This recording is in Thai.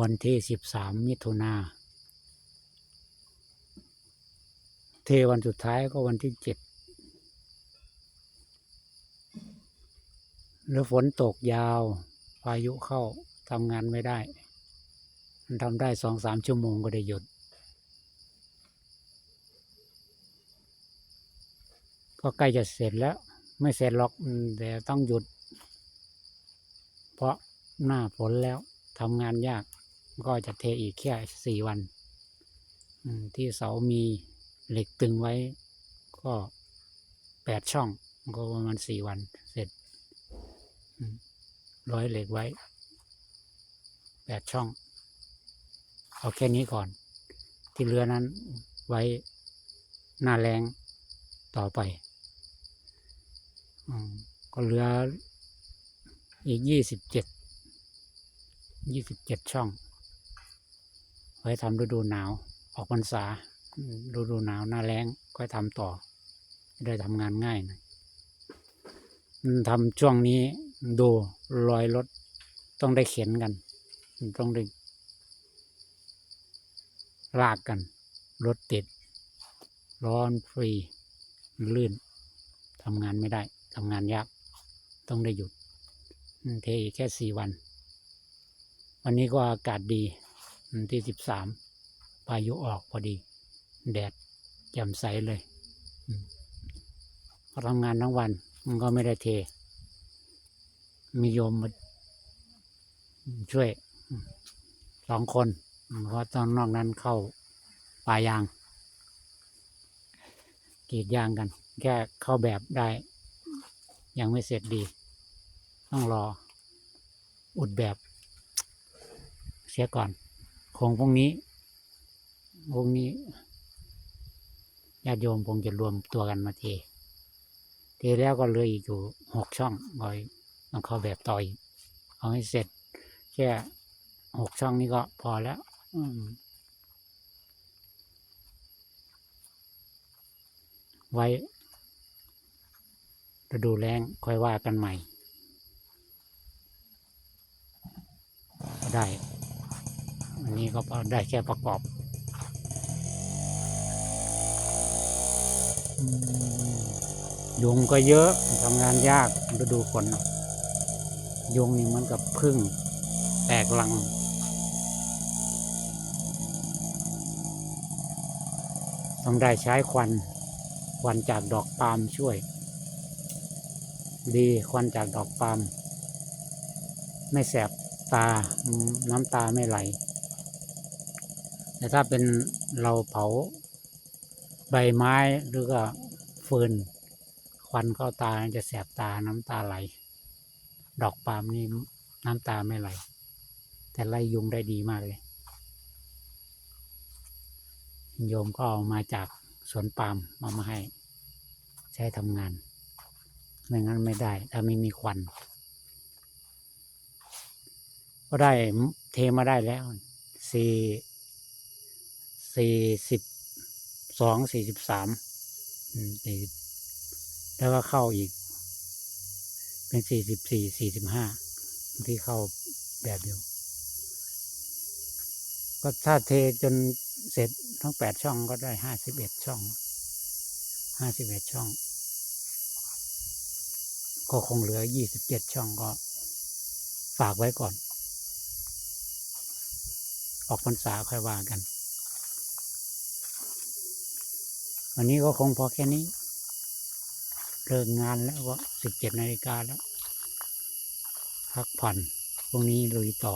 วันที่สิบสามมิถุนาเทวันสุดท้ายก็วันที่เจ็ดแล้วฝนตกยาว พายุเข้าทำงานไม่ได้ มันทำได้สองสามชั่วโมงก็ได้หยุด ก็ใกล้จะเสร็จแล้ว ไม่เสร็จหรอกแต่ต้องหยุด เพราะหน้าฝนแล้วทำงานยาก ก็จะเทอีกแค่สี่วันที่เสามีเหล็กตึงไว้ ก็แปดช่อง ก็ประมาณสี่วันเสร็จร้อยเหล็กไว้แปดช่อง เอาแค่นี้ก่อน ที่เหลือนั้นไว้หน้าแรงต่อไปอก็เหลืออีกยี่สิบเจ็ดยี่สิบเจ็ดช่อง ไว้ทำฤดูหนาว ออกพรรษาฤดูหนาวหน้าแรงก็ทำต่อได้ทำงานง่ายน่อยอืมทำช่วงนี้ดูรอยรถต้องได้เข็นกัน ต้องได้ลากกัน รถติด ร้อนฟรีลื่นทำงานไม่ได้ทำงานยากต้องได้หยุดเทแค่สี่วัน วันนี้ก็อากาศดี วันที่สิบสามพายุออกพอดี แดดแจ่มใสเลยทำงานทั้งวันมันก็ไม่ได้เท มีโยมมาช่วยสองคน เพราะตอนนอกนั้นเข้าป่ายางกรีดยางกัน แค่เข้าแบบได้ ยังไม่เสร็จดี ต้องรออุดแบบ เสียก่อน คงพรุ่งนี้พรุ่งนี้ญาติโยมคงจะรวมตัวกันมาเทเทแล้วก็เหลืออีกอยู่หกช่องบอยต้องเข้าแบบต่ออีกเอาให้เสร็จ แค่หกช่องนี้ก็พอแล้ว อืไว้ฤดูแล้งค่อยว่ากันใหม่ ได้ อันนี้ก็ได้แค่ประกอบยุงก็เยอะทำงานยากฤดูฝนยุงนี่เหมันกับพึ่งแตกลังต้องได้ใช้ควัน ควันจากดอกปาล์มช่วย ดีควันจากดอกปาล์มไม่แสบตาน้ำตาไม่ไหล แต่ถ้าเป็นเราเผาใบไม้หรือก็ฟืนควันเข้าตาจะแสบตาน้ำตาไหล ดอกปาล์มนี่น้ำตาไม่ไหล แต่ไล่ยุงได้ดีมากเลย โยมก็เอามาจากสวนปาล์มมามาให้ใช้ทำงาน ไม่งั้นไม่ได้ ถ้าไม่มีควัน ก็ได้เทมาได้แล้วสี่ สี่สิบสองสี่สิบสามสี่แล้วก็เข้าอีก เป็นสี่สิบสี่สี่สิบห้าที่เข้าแบบเดียวก็ถ้าเทจนเสร็จทั้งแปดช่องก็ได้ห้าสิบเอ็ดช่องห้าสิบเอ็ดช่อง ก็คงเหลือยี่สิบเจ็ดช่องก็ฝากไว้ก่อน ออกพรรษาค่อยว่ากัน วันนี้ก็คงพอแค่นี้เลิกงานแล้วก็สิบเจ็ดนาฬิกาแล้ว พักผ่อนพรุ่งนี้ลุยต่อ